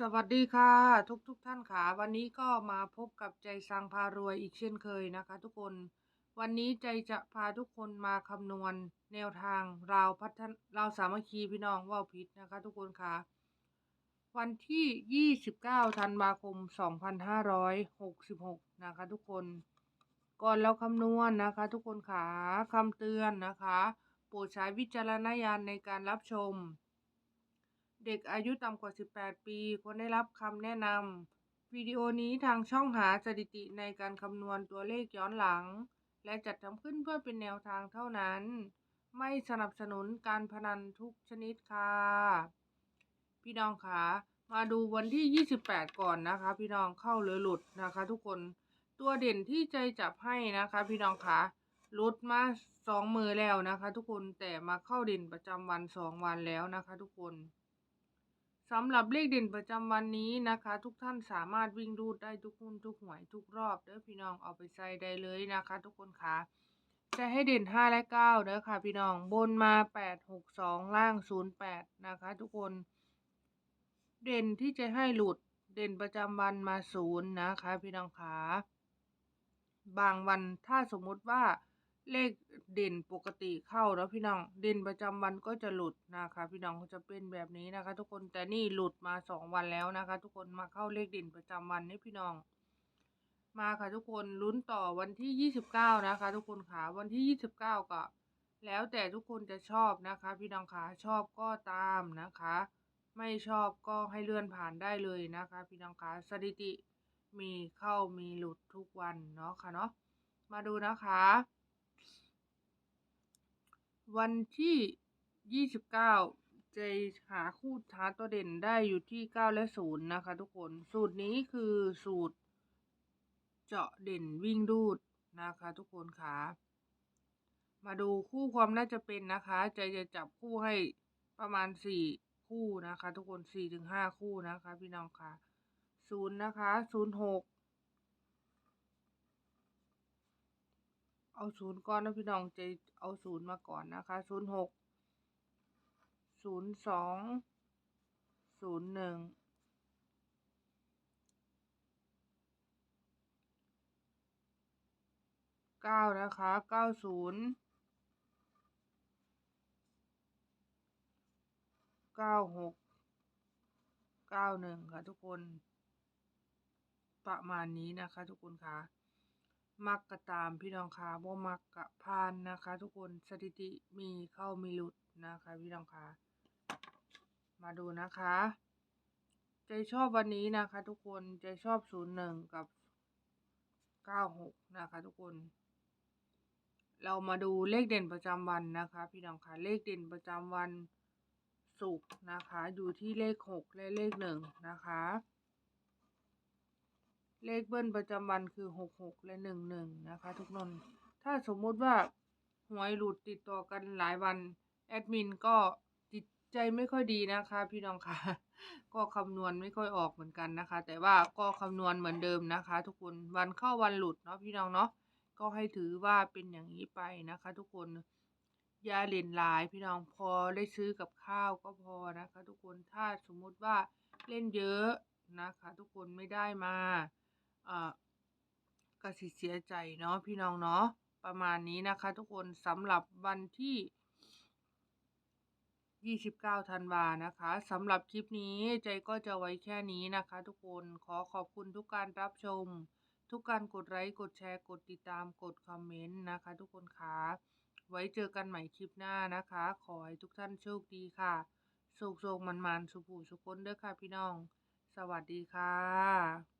สวัสดีค่ะ ทุกทุกท่านค่ะวันนี้ก็มาพบกับใจสังพารวยอีกเช่นเคยนะคะ ทุกคนวันนี้ใจจะพาทุกคนมาคำนวณแนวทางเราพัฒนเราสามัคคีพี่น้องว่าวพิษนะคะ ทุกคนค่ะวันที่ 29ธันวาคม 2566 นะคะ ทุกคน ก่อนเราคำนวณนะคะ ทุกคนค่ะคำเตือนนะคะโปรดใช้วิจารณญาณในการรับชม เด็กอายุต่ำกว่า 18 ปีควรได้รับคำแนะนำวิดีโอนี้ทางช่องหาสถิติในการคำนวณตัวเลขย้อนหลัง และจัดทำขึ้นเพื่อเป็นแนวทางเท่านั้น ไม่สนับสนุนการพนันทุกชนิดค่ะ พี่น้องคะมาดูวันที่ 28 ก่อนนะคะ พี่น้องเข้าหรือหลุดนะคะ ทุกคนตัวเด่นที่ใจจับให้นะคะ พี่น้องคะหลุดมาสองมือแล้วนะคะ ทุกคนแต่มาเข้าเด่นประจำวันสองวันแล้วนะคะ ทุกคน สำหรับเลขเด่นประจำวันนี้นะคะ ทุกท่านสามารถวิ่งรูดได้ทุกหุ้นทุกหวยทุกรอบเด้อพี่น้องเอาไปใส่ได้เลยนะคะ ทุกคนคะจะให้เด่น 5 และ9เด้อค่ะ พี่น้องบนมา 8 6 2 ล่าง 08 นะคะ ทุกคน เด่นที่จะให้หลุดเด่นประจำวันมาศูนย์นะคะ พี่น้องคะบางวันถ้าสมมติว่า เลขเด่นปกติเข้าแล้วพี่น้อง เด่นประจำวันก็จะหลุดนะคะ พี่น้องจะเป็นแบบนี้นะคะ ทุกคนแต่นี่หลุดมาสองวันแล้วนะคะ ทุกคนมาเข้าเลขเด่นประจำวันนี่พี่น้อง มาค่ะทุกคนลุ้นต่อวันที่ยี่สิบเก้านะคะ ทุกคนค่ะวันที่ยี่สิบเก้าก็ แล้วแต่ทุกคนจะชอบนะคะ พี่น้องค่ะชอบก็ตามนะคะ ไม่ชอบก็ให้เลื่อนผ่านได้เลยนะคะ พี่น้องคะสถิติมีเข้ามีหลุดทุกวันเนาะค่ะเนาะมาดูนะคะ วันที่ 29 จะหาคู่หาตัวเด่นได้อยู่ที่ 9 และ 0 นะคะทุกคน สูตรนี้คือสูตร เจาะเด่นวิ่งรูดนะคะทุกคนค่ะมาดูคู่ความน่าจะเป็นนะคะใจจะจับคู่ให้ประมาณ 4 คู่นะคะ ทุกคน4-5คู่นะคะ พี่น้องค่ะ0นะคะ06 เอาศูนย์ก่อนนะพี่น้องจะเอาศูนย์มาก่อนนะคะศูนย์หกศูนย์สองศูนย์หนึ่งเก้านะคะเก้าศูนย์เก้าหกเก้าหนึ่งค่ะทุกคน ประมาณนี้นะคะทุกคนค่ะ มักกะตามพี่น้องคะบ่มักกะพานนะคะ ทุกคนสถิติมีเข้ามีหลุดนะคะ พี่น้องคะมาดูนะคะ ใจชอบวันนี้นะคะ ทุกคนใจชอบศูนย์หนึ่งกับเก้าหกนะคะ ทุกคน เรามาดูเลขเด่นประจำวันนะคะ พี่น้องคะเลขเด่นประจำวันศุกร์นะคะ อยู่ที่เลขหกและเลขหนึ่งนะคะ เลขเบิ้ลประจำวันคือหกหกและหนึ่งหนึ่งนะคะ ทุกนนถ้าสมมุติว่าหวยหลุดติดต่อกันหลายวันแอดมินก็จิตใจไม่ค่อยดีนะคะ พี่น้องค่ะ ก็คำนวณไม่ค่อยออกเหมือนกันนะคะ แต่ว่าก็คำนวณเหมือนเดิมนะคะ ทุกคนวันเข้าวันหลุดเนาะพี่น้องเนาะก็ให้ถือว่าเป็นอย่างนี้ไปนะคะ ทุกคนยาเล่นหลายพี่น้องพอได้ซื้อกับข้าวก็พอนะคะ ทุกคนถ้าสมมุติว่าเล่นเยอะนะคะ ทุกคนไม่ได้มา อ่ากสิเสียใจเนาะพี่น้องเนาะประมาณนี้นะคะทุกคนสำหรับวันที่ 29 ธันวานะคะสำหรับคลิปนี้ใจก็จะไว้แค่นี้นะคะ ทุกคนขอขอบคุณทุกการรับชม ทุกการกดไลค์กดแชร์กดติดตามกดคอมเมนต์นะคะ ทุกคนคะไว้เจอกันใหม่คลิปหน้านะคะ ขอให้ทุกท่านโชคดีค่ะสุขๆมันๆสุขผู้สุขคนเด้อค่ะพี่น้อง สวัสดีค่ะ